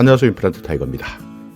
안녕하세요 임플란트 타이거입니다.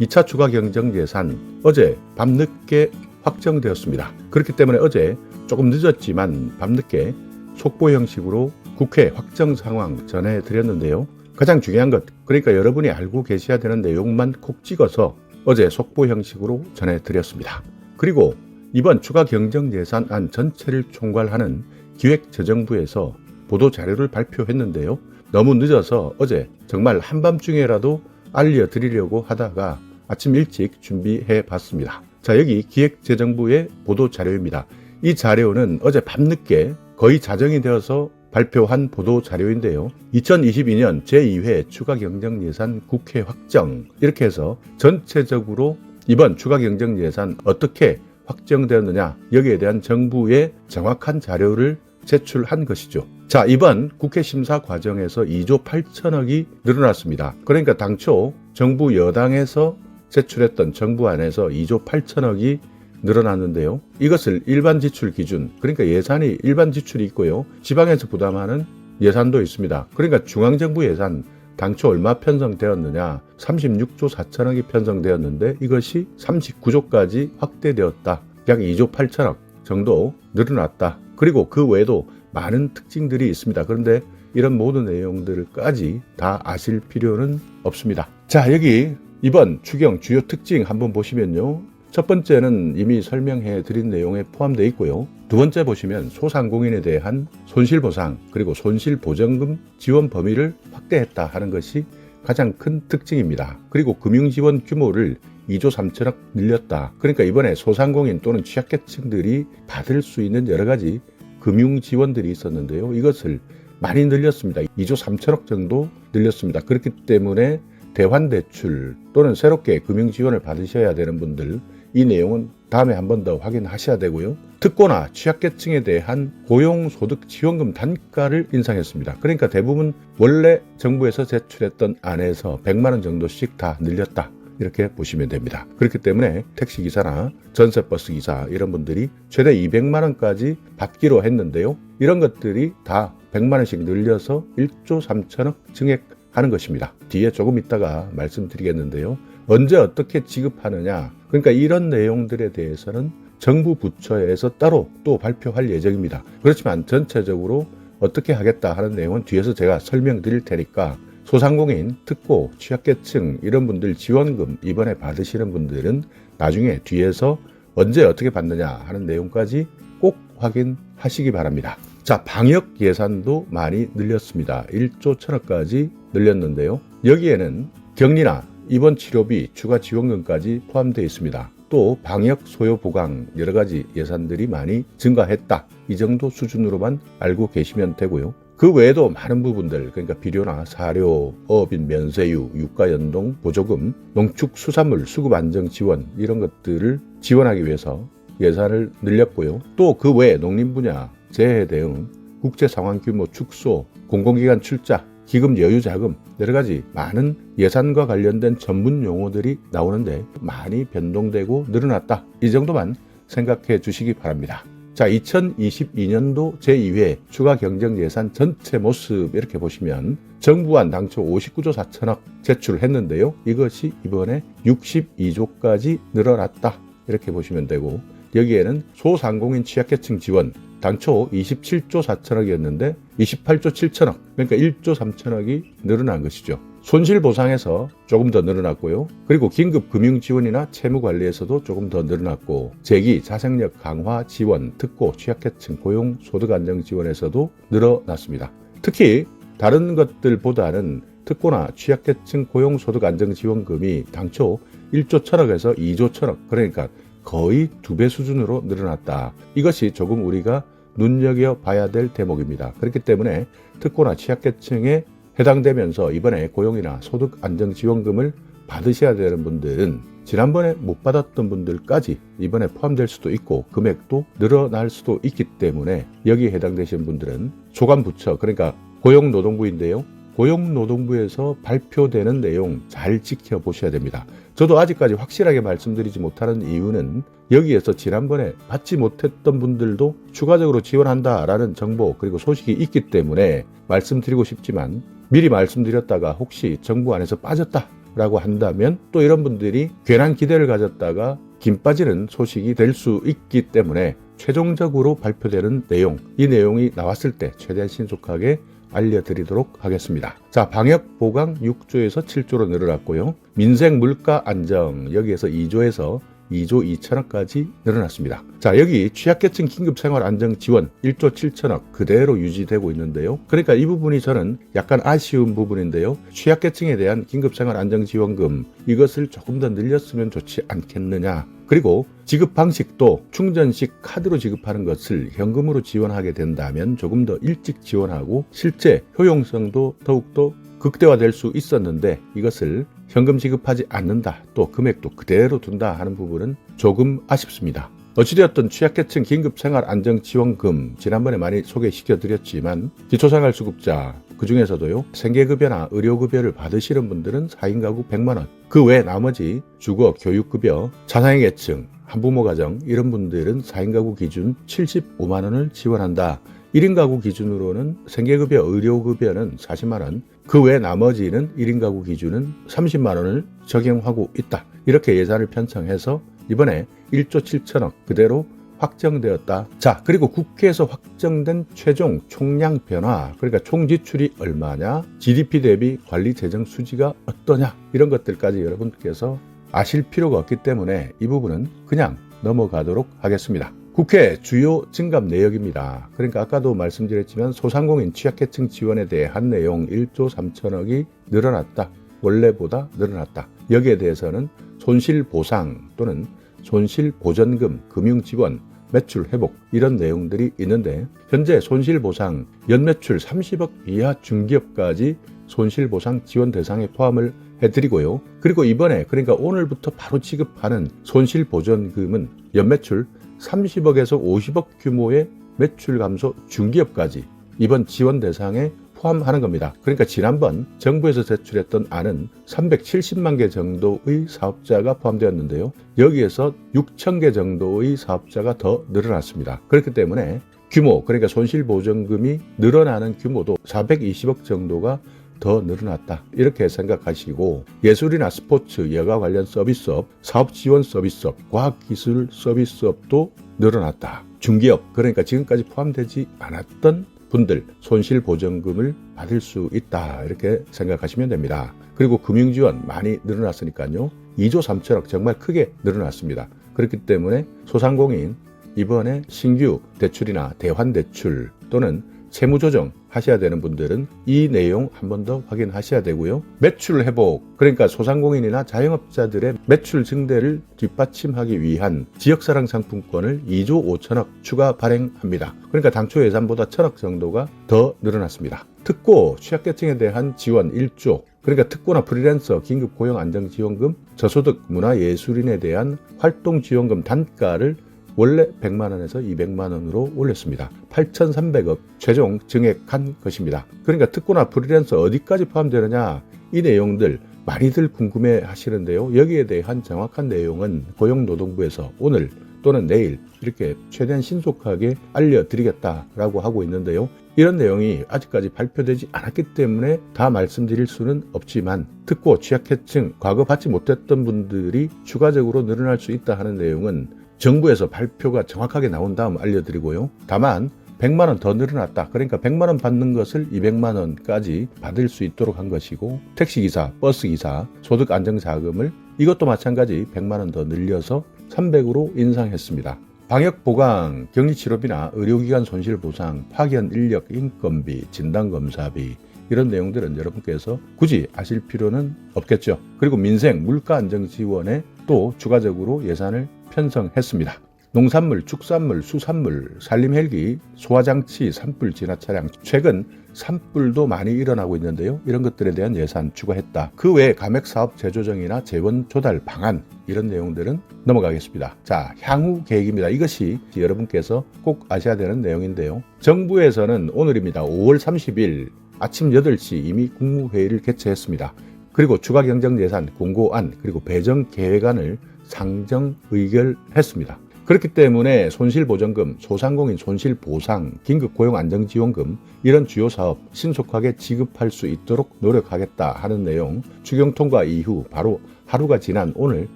2차 추가 경정 예산 어제 밤늦게 확정되었습니다. 그렇기 때문에 어제 조금 늦었지만 밤늦게 속보 형식으로 국회 확정 상황 전해드렸는데요. 가장 중요한 것, 그러니까 여러분이 알고 계셔야 되는 내용만 콕 찍어서 어제 속보 형식으로 전해드렸습니다. 그리고 이번 추가 경정 예산안 전체를 총괄하는 기획재정부에서 보도 자료를 발표했는데요. 너무 늦어서 어제 정말 한밤중에라도 알려드리려고 하다가 아침 일찍 준비해 봤습니다. 자, 여기 기획재정부의 보도 자료입니다. 이 자료는 어제 밤늦게 거의 자정이 되어서 발표한 보도 자료인데요. 2022년 제2회 추가 경정 예산 국회 확정 이렇게 해서 전체적으로 이번 추가 경정 예산 어떻게 확정되었느냐 여기에 대한 정부의 정확한 자료를 제출한 것이죠. 자, 이번 국회 심사 과정에서 2조 8천억이 늘어났습니다. 그러니까 당초 정부 여당에서 제출했던 정부안에서 2조 8천억이 늘어났는데요. 이것을 일반 지출 기준, 그러니까 예산이 일반 지출이 있고요. 지방에서 부담하는 예산도 있습니다. 그러니까 중앙정부 예산 당초 얼마 편성되었느냐? 36조 4천억이 편성되었는데 이것이 39조까지 확대되었다. 약 2조 8천억 정도 늘어났다. 그리고 그 외에도 많은 특징들이 있습니다. 그런데 이런 모든 내용들까지 다 아실 필요는 없습니다. 자, 여기 이번 추경 주요 특징 한번 보시면요. 첫 번째는 이미 설명해 드린 내용에 포함되어 있고요. 두 번째 보시면 소상공인에 대한 손실보상 그리고 손실보전금 지원 범위를 확대했다 하는 것이 가장 큰 특징입니다. 그리고 금융지원 규모를 2조 3천억 늘렸다. 그러니까 이번에 소상공인 또는 취약계층들이 받을 수 있는 여러 가지 금융 지원들이 있었는데요. 이것을 많이 늘렸습니다. 2조 3천억 정도 늘렸습니다. 그렇기 때문에 대환 대출 또는 새롭게 금융 지원을 받으셔야 되는 분들 이 내용은 다음에 한 번 더 확인하셔야 되고요. 특고나 취약계층에 대한 고용소득 지원금 단가를 인상했습니다. 그러니까 대부분 원래 정부에서 제출했던 안에서 100만 원 정도씩 다 늘렸다. 이렇게 보시면 됩니다. 그렇기 때문에 택시기사나 전세버스 기사 이런 분들이 최대 200만 원까지 받기로 했는데요. 이런 것들이 다 100만 원씩 늘려서 1조 3천억 증액하는 것입니다. 뒤에 조금 있다가 말씀드리겠는데요. 언제 어떻게 지급하느냐. 그러니까 이런 내용들에 대해서는 정부 부처에서 따로 또 발표할 예정입니다. 그렇지만 전체적으로 어떻게 하겠다 하는 내용은 뒤에서 제가 설명드릴 테니까 소상공인, 특고, 취약계층 이런 분들 지원금 이번에 받으시는 분들은 나중에 뒤에서 언제 어떻게 받느냐 하는 내용까지 꼭 확인하시기 바랍니다. 자, 방역 예산도 많이 늘렸습니다. 1조 천억까지 늘렸는데요. 여기에는 격리나 입원 치료비 추가 지원금까지 포함되어 있습니다. 또 방역 소요 보강 여러 가지 예산들이 많이 증가했다. 이 정도 수준으로만 알고 계시면 되고요. 그 외에도 많은 부분들 그러니까 비료나 사료, 어업인 면세유, 유가 연동 보조금, 농축 수산물 수급 안정 지원 이런 것들을 지원하기 위해서 예산을 늘렸고요. 또 그 외에 농림 분야 재해 대응, 국제 상황 규모 축소, 공공기관 출자, 기금 여유 자금 여러 가지 많은 예산과 관련된 전문 용어들이 나오는데 많이 변동되고 늘어났다. 이 정도만 생각해 주시기 바랍니다. 자, 2022년도 제2회 추가 경정 예산 전체 모습 이렇게 보시면 정부안 당초 59조 4천억 제출했는데요. 이것이 이번에 62조까지 늘어났다. 이렇게 보시면 되고 여기에는 소상공인 취약계층 지원 당초 27조 4천억이었는데 28조 7천억 그러니까 1조 3천억이 늘어난 것이죠. 손실 보상에서 조금 더 늘어났고요. 그리고 긴급 금융 지원이나 채무 관리에서도 조금 더 늘어났고 재기 자생력 강화 지원 특고 취약계층 고용 소득 안정 지원에서도 늘어났습니다. 특히 다른 것들보다는 특고나 취약계층 고용 소득 안정 지원금이 당초 1조 천억에서 2조 천억 그러니까 거의 두 배 수준으로 늘어났다. 이것이 조금 우리가 눈여겨 봐야 될 대목입니다. 그렇기 때문에 특고나 취약계층에 해당되면서 이번에 고용이나 소득 안정 지원금을 받으셔야 되는 분들은 지난번에 못 받았던 분들까지 이번에 포함될 수도 있고 금액도 늘어날 수도 있기 때문에 여기에 해당되신 분들은 소관부처 그러니까 고용노동부인데요. 고용노동부에서 발표되는 내용 잘 지켜보셔야 됩니다. 저도 아직까지 확실하게 말씀드리지 못하는 이유는 여기에서 지난번에 받지 못했던 분들도 추가적으로 지원한다라는 정보 그리고 소식이 있기 때문에 말씀드리고 싶지만 미리 말씀드렸다가 혹시 정부 안에서 빠졌다 라고 한다면 또 이런 분들이 괜한 기대를 가졌다가 김 빠지는 소식이 될 수 있기 때문에 최종적으로 발표되는 내용, 이 내용이 나왔을 때 최대한 신속하게 알려드리도록 하겠습니다. 자, 방역 보강 6조에서 7조로 늘어났고요. 민생 물가 안정 여기에서 2조에서 2조 2천억까지 늘어났습니다. 자, 여기 취약계층 긴급생활 안정 지원 1조 7천억 그대로 유지되고 있는데요. 그러니까 이 부분이 저는 약간 아쉬운 부분인데요. 취약계층에 대한 긴급생활 안정 지원금 이것을 조금 더 늘렸으면 좋지 않겠느냐. 그리고 지급 방식도 충전식 카드로 지급하는 것을 현금으로 지원하게 된다면 조금 더 일찍 지원하고 실제 효용성도 더욱더 극대화될 수 있었는데 이것을 현금 지급하지 않는다 또 금액도 그대로 둔다 하는 부분은 조금 아쉽습니다. 어찌되었든 취약계층 긴급생활안정지원금 지난번에 많이 소개시켜 드렸지만 기초생활수급자 그 중에서도요 생계급여나 의료급여를 받으시는 분들은 4인 가구 100만 원. 그 외 나머지 주거, 교육급여, 자상의 계층, 한부모 가정 이런 분들은 4인 가구 기준 75만 원을 지원한다. 1인 가구 기준으로는 생계급여, 의료급여는 40만 원, 그 외 나머지는 1인 가구 기준은 30만 원을 적용하고 있다. 이렇게 예산을 편성해서 이번에 1조 7천억 그대로 확정되었다. 자, 그리고 국회에서 확정된 최종 총량 변화, 그러니까 총 지출이 얼마냐, GDP 대비 관리 재정 수지가 어떠냐, 이런 것들까지 여러분께서 아실 필요가 없기 때문에 이 부분은 그냥 넘어가도록 하겠습니다. 국회 주요 증감 내역입니다. 그러니까 아까도 말씀드렸지만 소상공인 취약계층 지원에 대한 내용 1조 3천억이 늘어났다. 원래보다 늘어났다. 여기에 대해서는 손실 보상 또는 손실 보전금, 금융 지원, 매출 회복 이런 내용들이 있는데 현재 손실 보상 연매출 30억 이하 중기업까지 손실 보상 지원 대상에 포함을 해드리고요. 그리고 이번에 그러니까 오늘부터 바로 지급하는 손실 보전금은 연매출 30억에서 50억 규모의 매출 감소 중기업까지 이번 지원 대상에 포함하는 겁니다. 그러니까 지난번 정부에서 제출했던 안은 370만 개 정도의 사업자가 포함되었는데요. 여기에서 6천 개 정도의 사업자가 더 늘어났습니다. 그렇기 때문에 규모, 그러니까 손실보전금이 늘어나는 규모도 420억 정도가 더 늘어났다. 이렇게 생각하시고 예술이나 스포츠, 여가 관련 서비스업, 사업 지원 서비스업, 과학기술 서비스업도 늘어났다. 중기업, 그러니까 지금까지 포함되지 않았던 분들 손실 보전금을 받을 수 있다. 이렇게 생각하시면 됩니다. 그리고 금융 지원 많이 늘어났으니까요. 2조 3천억 정말 크게 늘어났습니다. 그렇기 때문에 소상공인 이번에 신규 대출이나 대환 대출 또는 채무 조정 하셔야 되는 분들은 이 내용 한 번 더 확인하셔야 되고요. 매출 회복, 그러니까 소상공인이나 자영업자들의 매출 증대를 뒷받침하기 위한 지역사랑 상품권을 2조 5천억 추가 발행합니다. 그러니까 당초 예산보다 천억 정도가 더 늘어났습니다. 특고 취약계층에 대한 지원 1조, 그러니까 특고나 프리랜서 긴급 고용 안정 지원금, 저소득 문화예술인에 대한 활동 지원금 단가를 원래 100만 원에서 200만 원으로 올렸습니다. 8,300억 최종 증액한 것입니다. 그러니까 특고나 프리랜서 어디까지 포함되느냐 이 내용들 많이들 궁금해 하시는데요. 여기에 대한 정확한 내용은 고용노동부에서 오늘 또는 내일 이렇게 최대한 신속하게 알려드리겠다라고 하고 있는데요. 이런 내용이 아직까지 발표되지 않았기 때문에 다 말씀드릴 수는 없지만 특고 취약계층 과거 받지 못했던 분들이 추가적으로 늘어날 수 있다 하는 내용은 정부에서 발표가 정확하게 나온 다음 알려드리고요. 다만 100만 원 더 늘어났다. 그러니까 100만 원 받는 것을 200만 원까지 받을 수 있도록 한 것이고 택시 기사, 버스 기사, 소득 안정 자금을 이것도 마찬가지 100만 원 더 늘려서 300으로 인상했습니다. 방역 보강, 격리 치료비나 의료기관 손실 보상, 파견 인력 인건비, 진단 검사비 이런 내용들은 여러분께서 굳이 아실 필요는 없겠죠. 그리고 민생 물가 안정 지원에 또 추가적으로 예산을 편성했습니다. 농산물, 축산물, 수산물, 산림헬기, 소화장치, 산불 진화 차량 최근 산불도 많이 일어나고 있는데요. 이런 것들에 대한 예산 추가했다. 그 외에 감액사업 재조정이나 재원 조달 방안 이런 내용들은 넘어가겠습니다. 자, 향후 계획입니다. 이것이 여러분께서 꼭 아셔야 되는 내용인데요. 정부에서는 오늘입니다. 5월 30일 아침 8시 이미 국무회의를 개최했습니다. 그리고 추가 경정 예산 공고안 그리고 배정 계획안을 상정 의결했습니다. 그렇기 때문에 손실보전금, 소상공인 손실보상, 긴급고용안정지원금 이런 주요 사업 신속하게 지급할 수 있도록 노력하겠다 하는 내용 추경 통과 이후 바로 하루가 지난 오늘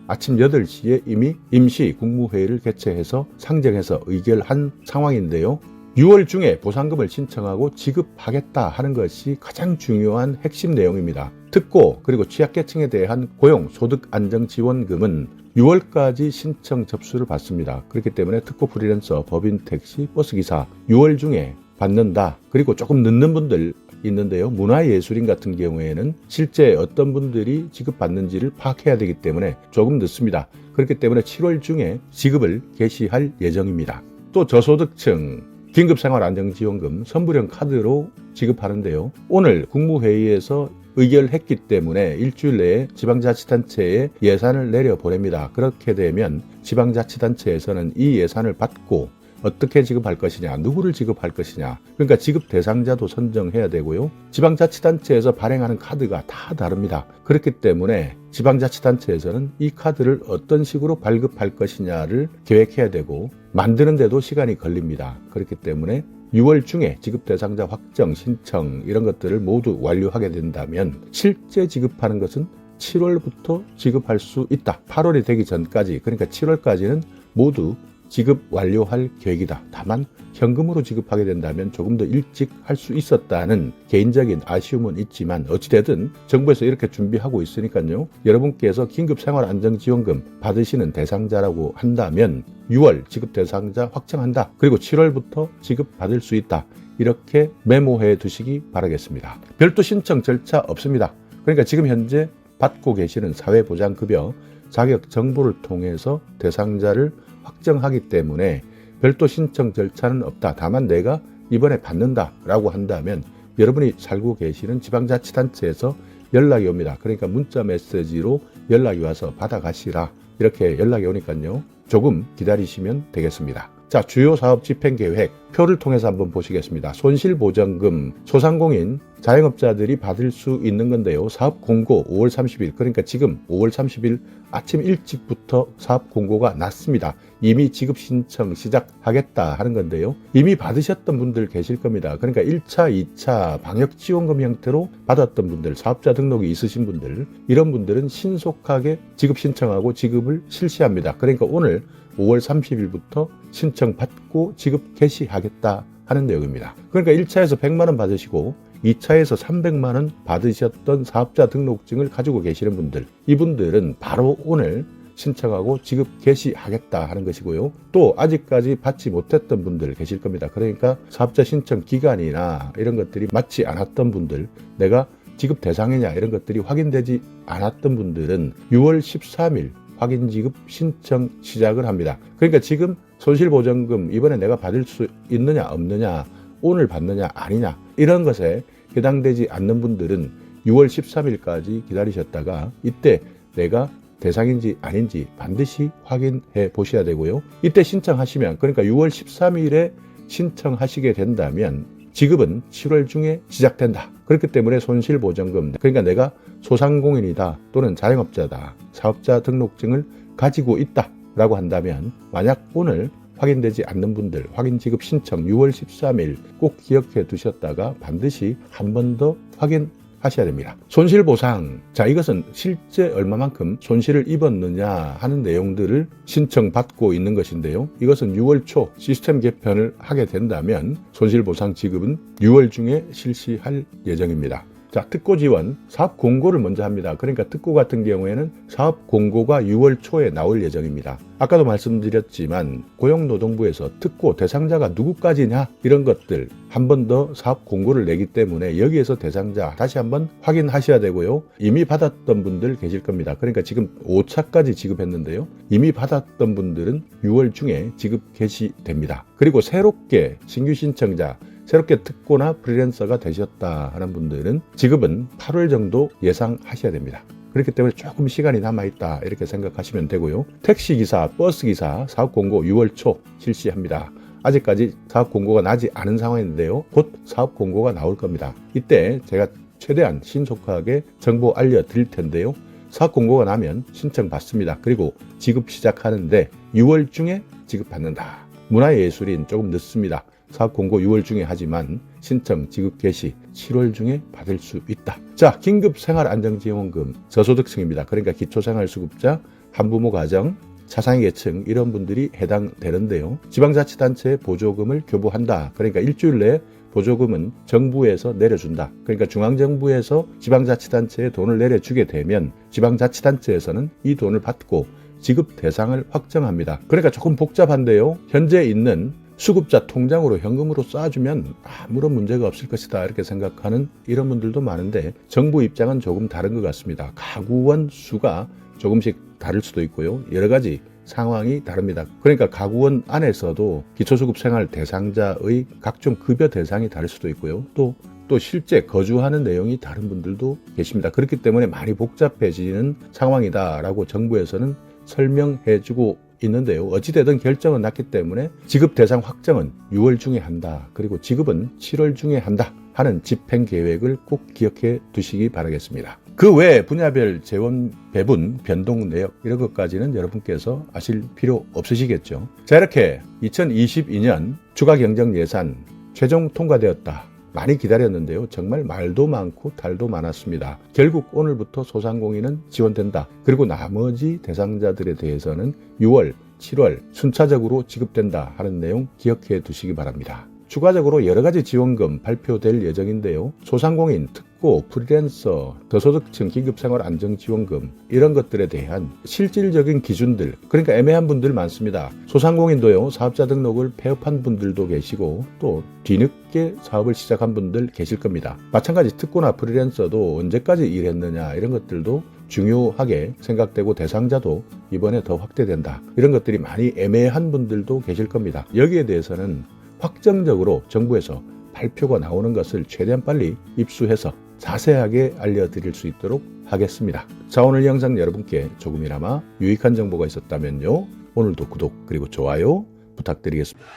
아침 8시에 이미 임시 국무회의를 개최해서 상정해서 의결한 상황인데요. 6월 중에 보상금을 신청하고 지급하겠다 하는 것이 가장 중요한 핵심 내용입니다. 특고 그리고 취약계층에 대한 고용 소득 안정 지원금은 6월까지 신청 접수를 받습니다. 그렇기 때문에 특고 프리랜서, 법인, 택시, 버스 기사 6월 중에 받는다. 그리고 조금 늦는 분들 있는데요. 문화예술인 같은 경우에는 실제 어떤 분들이 지급받는지를 파악해야 되기 때문에 조금 늦습니다. 그렇기 때문에 7월 중에 지급을 개시할 예정입니다. 또 저소득층 긴급생활안정지원금 선불형 카드로 지급하는데요. 오늘 국무회의에서 의결했기 때문에 일주일 내에 지방자치단체에 예산을 내려 보냅니다. 그렇게 되면 지방자치단체에서는 이 예산을 받고 어떻게 지급할 것이냐, 누구를 지급할 것이냐. 그러니까 지급 대상자도 선정해야 되고요. 지방자치단체에서 발행하는 카드가 다 다릅니다. 그렇기 때문에 지방자치단체에서는 이 카드를 어떤 식으로 발급할 것이냐를 계획해야 되고 만드는데도 시간이 걸립니다. 그렇기 때문에 6월 중에 지급 대상자 확정, 신청 이런 것들을 모두 완료하게 된다면 실제 지급하는 것은 7월부터 지급할 수 있다. 8월이 되기 전까지 그러니까 7월까지는 모두 지급 완료할 계획이다. 다만 현금으로 지급하게 된다면 조금 더 일찍 할 수 있었다는 개인적인 아쉬움은 있지만 어찌되든 정부에서 이렇게 준비하고 있으니까요. 여러분께서 긴급생활안정지원금 받으시는 대상자라고 한다면 6월 지급 대상자 확정한다. 그리고 7월부터 지급 받을 수 있다. 이렇게 메모해 두시기 바라겠습니다. 별도 신청 절차 없습니다. 그러니까 지금 현재 받고 계시는 사회보장급여 자격 정보를 통해서 대상자를 확정하기 때문에 별도 신청 절차는 없다. 다만 내가 이번에 받는다라고 한다면 여러분이 살고 계시는 지방자치단체에서 연락이 옵니다. 그러니까 문자 메시지로 연락이 와서 받아가시라. 이렇게 연락이 오니까요. 조금 기다리시면 되겠습니다. 자, 주요 사업 집행 계획 표를 통해서 한번 보시겠습니다. 손실보전금 소상공인 자영업자들이 받을 수 있는 건데요. 사업 공고 5월 30일 그러니까 지금 5월 30일 아침 일찍부터 사업 공고가 났습니다. 이미 지급 신청 시작하겠다 하는 건데요. 이미 받으셨던 분들 계실 겁니다. 그러니까 1차, 2차 방역 지원금 형태로 받았던 분들, 사업자 등록이 있으신 분들 이런 분들은 신속하게 지급 신청하고 지급을 실시합니다. 그러니까 오늘 5월 30일부터 신청 받고 지급 개시하 겠다 하는 내용입니다. 그러니까 1차에서 100만 원 받으시고 2차에서 300만 원 받으셨던 사업자 등록증을 가지고 계시는 분들, 이분들은 바로 오늘 신청하고 지급 개시하겠다 하는 것이고요. 또 아직까지 받지 못했던 분들 계실 겁니다. 그러니까 사업자 신청 기간이나 이런 것들이 맞지 않았던 분들, 내가 지급 대상이냐 이런 것들이 확인되지 않았던 분들은 6월 13일 확인 지급 신청 시작을 합니다. 그러니까 지금 손실보전금 이번에 내가 받을 수 있느냐 없느냐 오늘 받느냐 아니냐 이런 것에 해당되지 않는 분들은 6월 13일까지 기다리셨다가 이때 내가 대상인지 아닌지 반드시 확인해 보셔야 되고요. 이때 신청하시면 그러니까 6월 13일에 신청하시게 된다면 지급은 7월 중에 시작된다. 그렇기 때문에 손실보전금 그러니까 내가 소상공인이다 또는 자영업자다 사업자 등록증을 가지고 있다 라고 한다면 만약 오늘 확인되지 않는 분들 확인 지급 신청 6월 13일 꼭 기억해 두셨다가 반드시 한 번 더 확인 하셔야 됩니다. 손실 보상. 자, 이것은 실제 얼마만큼 손실을 입었느냐 하는 내용들을 신청받고 있는 것인데요. 이것은 6월 초 시스템 개편을 하게 된다면 손실 보상 지급은 6월 중에 실시할 예정입니다. 자, 특고 지원 사업 공고를 먼저 합니다. 그러니까 특고 같은 경우에는 사업 공고가 6월 초에 나올 예정입니다. 아까도 말씀드렸지만 고용노동부에서 특고 대상자가 누구까지냐 이런 것들 한 번 더 사업 공고를 내기 때문에 여기에서 대상자 다시 한번 확인하셔야 되고요. 이미 받았던 분들 계실 겁니다. 그러니까 지금 5차까지 지급했는데요. 이미 받았던 분들은 6월 중에 지급 개시됩니다. 그리고 새롭게 신규 신청자 새롭게 특고나 프리랜서가 되셨다 하는 분들은 지급은 8월 정도 예상하셔야 됩니다. 그렇기 때문에 조금 시간이 남아있다 이렇게 생각하시면 되고요. 택시기사, 버스기사 사업 공고 6월 초 실시합니다. 아직까지 사업 공고가 나지 않은 상황인데요. 곧 사업 공고가 나올 겁니다. 이때 제가 최대한 신속하게 정보 알려드릴 텐데요. 사업 공고가 나면 신청 받습니다. 그리고 지급 시작하는데 6월 중에 지급받는다. 문화예술인 조금 늦습니다. 사업 공고 6월 중에 하지만 신청 지급 개시 7월 중에 받을 수 있다. 자, 긴급 생활 안정지원금 저소득층입니다. 그러니까 기초생활수급자, 한부모 가정, 차상위 계층 이런 분들이 해당되는데요. 지방자치단체에 보조금을 교부한다. 그러니까 일주일 내에 보조금은 정부에서 내려준다. 그러니까 중앙정부에서 지방자치단체에 돈을 내려주게 되면 지방자치단체에서는 이 돈을 받고 지급 대상을 확정합니다. 그러니까 조금 복잡한데요. 현재 있는 수급자 통장으로 현금으로 쏴주면 아무런 문제가 없을 것이다 이렇게 생각하는 이런 분들도 많은데 정부 입장은 조금 다른 것 같습니다. 가구원 수가 조금씩 다를 수도 있고요. 여러 가지 상황이 다릅니다. 그러니까 가구원 안에서도 기초수급 생활 대상자의 각종 급여 대상이 다를 수도 있고요. 또 또 실제 거주하는 내용이 다른 분들도 계십니다. 그렇기 때문에 많이 복잡해지는 상황이다라고 정부에서는 설명해주고 있는데요. 어찌되든 결정은 났기 때문에 지급 대상 확정은 6월 중에 한다. 그리고 지급은 7월 중에 한다. 하는 집행 계획을 꼭 기억해 두시기 바라겠습니다. 그 외에 분야별 재원 배분, 변동 내역 이런 것까지는 여러분께서 아실 필요 없으시겠죠. 자 이렇게 2022년 추가 경정 예산 최종 통과되었다. 많이 기다렸는데요. 정말 말도 많고 달도 많았습니다. 결국 오늘부터 소상공인은 지원된다. 그리고 나머지 대상자들에 대해서는 6월, 7월 순차적으로 지급된다 하는 내용 기억해 두시기 바랍니다. 추가적으로 여러 가지 지원금 발표될 예정인데요. 소상공인, 특 고, 프리랜서, 저소득층 긴급생활 안정지원금 이런 것들에 대한 실질적인 기준들 그러니까 애매한 분들 많습니다. 소상공인도요. 사업자 등록을 폐업한 분들도 계시고 또 뒤늦게 사업을 시작한 분들 계실 겁니다. 마찬가지 특고나 프리랜서도 언제까지 일했느냐 이런 것들도 중요하게 생각되고 대상자도 이번에 더 확대된다. 이런 것들이 많이 애매한 분들도 계실 겁니다. 여기에 대해서는 확정적으로 정부에서 발표가 나오는 것을 최대한 빨리 입수해서 자세하게 알려드릴 수 있도록 하겠습니다. 자, 오늘 영상 여러분께 조금이나마 유익한 정보가 있었다면요. 오늘도 구독 그리고 좋아요 부탁드리겠습니다.